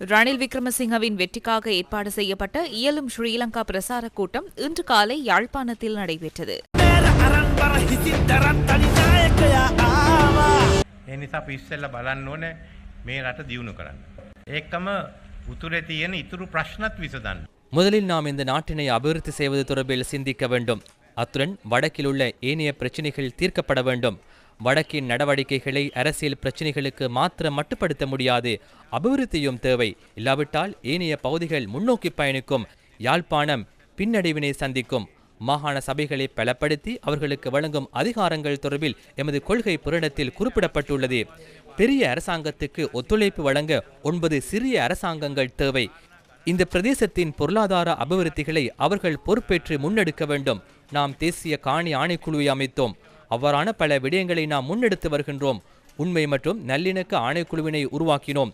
ரணில் விக்ரமசிங்கவின் வெற்றிக்காக ஏற்பாடு செய்யப்பட்ட இயலும் ஸ்ரீலங்கா பிரசார கூட்டம் இன்று காலை யாழ்ப்பாணத்தில் நடைபெற்றது අරන්බර හිසින් දරත් තනිනායකයා ආවා. ඒ නිසා අපි ඉස්සෙල්ල බලන්න ඕනේ මේ රට දියුණු කරන්න. ඒකම උතුරේ තියෙන ඉතුරු ප්‍රශ්නත් විසඳන්න. முதலில் நாம் இந்த நாட்டினை அபிவிருத்தி செய்வது தொடர்பில் சிந்திக்க வேண்டும் அத்துடன் வடக்கில் உள்ள ஏனைய பிரச்சினைகள் தீர்க்கப்பட வேண்டும் வடக்கின் நடவடிக்கைகளை அரசியல் பிரச்சினைகளுக்கு மாத்திரம் மட்டுப்படுத்த முடியாது. அபிவிருத்தியும் தேவை. இல்லாவிட்டால் ஏனைய பகுதிகள் முன்னோக்கி பயணிக்கும். யாழ்ப்பாணம் பின்னடைவினை சந்திக்கும். மாகாண சபைகளை பலப்படுத்தி அவர்களுக்கு வழங்கும் அதிகாரங்கள் தொடர்பில் எமது கொள்கை புரிடத்தில் குறிப்பிடப்பட்டுள்ளது. பெரிய அரசாங்கத்துக்கு ஒத்துழைப்பு வழங்க ஒன்பது சிறிய அரசாங்கங்கள் தேவை. இந்த பிரதேசத்தின் பொருளாதார அபிவிருத்திகளை அவர்கள் பொறுப்பேற்று முன்னெடுக்க வேண்டும். நாம் தேசிய காணி ஆணைக்குழுவை அமைத்தோம். அவ்வாறான பல விடயங்களை நாம் முன்னெடுத்து வருகின்றோம். உண்மை மற்றும் நல்லிணக்க ஆணைக்குழுவினை உருவாக்கினோம்.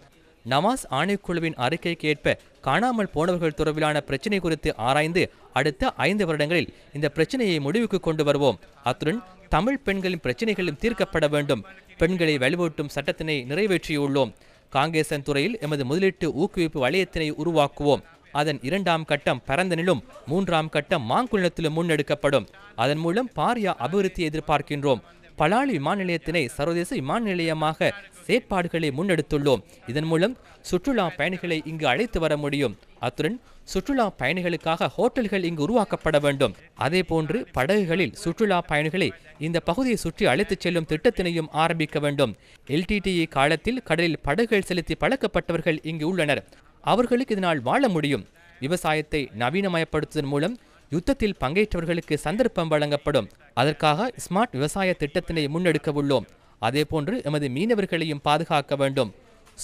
நவாஸ் ஆணைக்குழுவின் அறிக்கைக்கு ஏற்ப காணாமல் போனவர்கள் தொடர்பிலான பிரச்சினை குறித்து ஆராய்ந்து அடுத்த ஐந்து வருடங்களில் இந்த பிரச்சனையை முடிவுக்கு கொண்டு வருவோம். அத்துடன் தமிழ் பெண்களின் பிரச்சனைகளும் தீர்க்கப்பட வேண்டும். பெண்களை வலுவூட்டும் சட்டத்தினை நிறைவேற்றியுள்ளோம். காங்கேசன் துறையில் எமது முதலீட்டு ஊக்குவிப்பு வலயத்தினை உருவாக்குவோம். அதன் இரண்டாம் கட்டம் பரந்தனிலும் மூன்றாம் கட்டம் மாங்குளத்திலும் முன்னெடுக்கப்படும். அதன் மூலம் பாரியா அபிவிருத்தி எதிர்பார்க்கின்றோம். பலாலி விமான நிலையத்தினை சர்வதேச விமான நிலையமாக செயற்பாடுகளை முன்னெடுத்துள்ளோம். இதன் மூலம் சுற்றுலா பயணிகளை இங்கு அழைத்து வர முடியும். அத்துடன் சுற்றுலா பயணிகளுக்காக ஹோட்டல்கள் இங்கு உருவாக்கப்பட வேண்டும். அதே போன்று படகுகளில் சுற்றுலா பயணிகளை இந்த பகுதியை சுற்றி அழைத்துச் செல்லும் திட்டத்தினையும் ஆரம்பிக்க வேண்டும். எல்டிடிஇ காலத்தில் கடலில் படகுகள் செலுத்தி பழக்கப்பட்டவர்கள் இங்கு உள்ளனர். அவர்களுக்கு இதனால் வாழ முடியும். விவசாயத்தை நவீனமயப்படுத்துவதன் மூலம் யுத்தத்தில் பங்கேற்றவர்களுக்கு சந்தர்ப்பம் வழங்கப்படும். அதற்காக ஸ்மார்ட் விவசாய திட்டத்தினை முன்னெடுக்க உள்ளோம். அதேபோன்று எமது மீனவர்களையும் பாதுகாக்க வேண்டும்.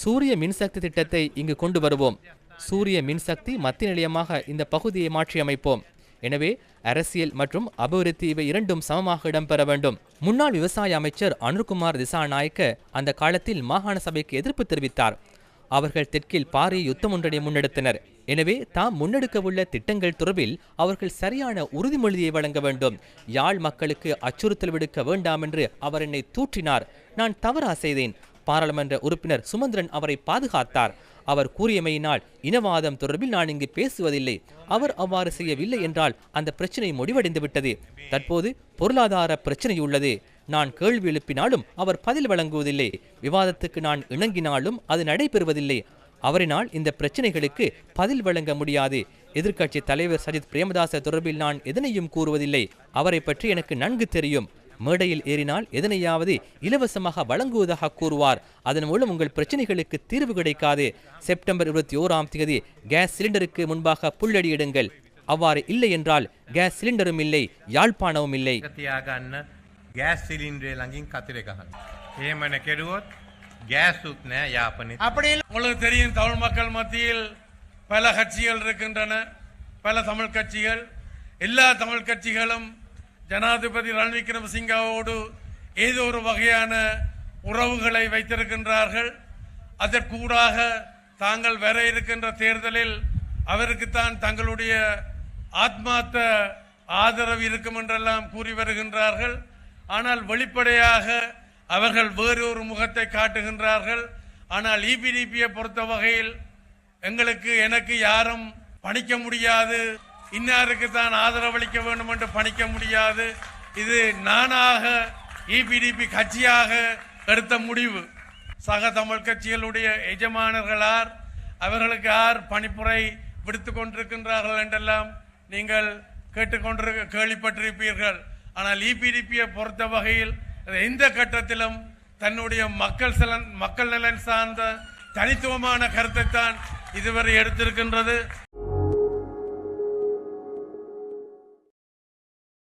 சூரிய மின்சக்தி திட்டத்தை இங்கு கொண்டு வருவோம். சூரிய மின்சக்தி மத்திய நிலையமாக இந்த பகுதியை மாற்றியமைப்போம். எனவே அரசியல் மற்றும் அபிவிருத்தி இவை இரண்டும் சமமாக இடம்பெற வேண்டும். முன்னாள் விவசாய அமைச்சர் அனுர்குமார் திசாநாயக்க அந்த காலத்தில் மாகாண சபைக்கு எதிர்ப்பு தெரிவித்தார். அவர்கள் தெற்கில் பாரிய யுத்தம் ஒன்றை முன்னெடுத்தனர். எனவே தாம் முன்னெடுக்கவுள்ள திட்டங்கள் தொடர்பில் அவர்கள் சரியான உறுதிமொழியை வழங்க வேண்டும். யாழ் மக்களுக்கு அச்சுறுத்தல் விடுக்க வேண்டாம் என்று அவர் என்னை தூற்றினார். நான் தவறா செய்தேன். பாராளுமன்ற உறுப்பினர் சுமந்திரன் அவரை பாதுகாத்தார். அவர் கூறியமையினால் இனவாதம் தொடர்பில் நான் இங்கு பேசுவதில்லை. அவர் அவ்வாறு செய்யவில்லை என்றால் அந்த பிரச்சனை முடிவடைந்து விட்டது தற்போது பொருளாதார பிரச்சனை உள்ளது நான் கேள்வி எழுப்பினாலும் அவர் பதில் வழங்குவதில்லை. விவாதத்துக்கு நான் இணங்கினாலும் அது நடைபெறுவதில்லை. அவரினால் இந்த பிரச்சனைகளுக்கு பதில் வழங்க முடியாது. எதிர்க்கட்சி தலைவர் சஜித் பிரேமதாச தொடர்பில் நான் எதனையும் கூறுவதில்லை. அவரை பற்றி எனக்கு நன்கு தெரியும். மேடையில் ஏறினால் எதனையாவது இலவசமாக வழங்குவதாக கூறுவார். அதன் மூலம் உங்கள் பிரச்சனைகளுக்கு தீர்வு கிடைக்காது. செப்டம்பர் இருபத்தி ஓராம் தேதி கேஸ் சிலிண்டருக்கு முன்பாக புள்ளடியிடுங்கள் அவ்வாறு இல்லை என்றால் கேஸ் சிலிண்டரும் இல்லை யாழ்ப்பாணமும் இல்லை. ගෑස් සිලින්ඩ්‍රේ ළඟින් කතිර ගහන්න. එහෙමන කෙරුවොත් ගෑස්සුත් නෑ යාපනය அப்படி இல்ல. உங்களுக்கு தெரியும் தமிழ் மக்கள் மத்தியில் பல கட்சிகள் இருக்கின்றன பல தமிழ் கட்சிகள் எல்லா தமிழ் கட்சிகளும் ஜனாதிபதி ரணில் விக்ரமசிங்காவோடு ஏதோ ஒரு வகையான உறவுகளை வைத்திருக்கின்றார்கள் அதற்கூடாக தாங்கள் வர இருக்கின்ற தேர்தலில் அவருக்குத்தான் தங்களுடைய ஆத்மார்த்த ஆதரவு இருக்கும் என்றெல்லாம் கூறி வருகின்றார்கள் ஆனால் வெளிப்படையாக அவர்கள் வேறொரு முகத்தை காட்டுகின்றார்கள். ஆனால் இபிடிபியை பொறுத்த வகையில் எங்களுக்கு எனக்கு யாரும் பணிக்க முடியாது. இன்னாருக்கு தான் ஆதரவளிக்க வேண்டும் என்று பணிக்க முடியாது. இது நானாக இபிடிபி கட்சியாக எடுத்த முடிவு. சக தமிழ் கட்சிகளுடைய எஜமானர்களார் அவர்களுக்கு யார் பணிப்புரை விடுத்து கொண்டிருக்கின்றார்கள் என்றெல்லாம் நீங்கள் கேட்டுக்கொண்டிருக்க கேள்விப்பட்டிருப்பீர்கள். ஆனால் இபிடிபியை பொறுத்த வகையில் எந்த கட்டத்திலும் தன்னுடைய மக்கள் சலன் மக்கள் நலன் சார்ந்த தனித்துவமான கருத்தை தான் இதுவரை எடுத்திருக்கின்றது.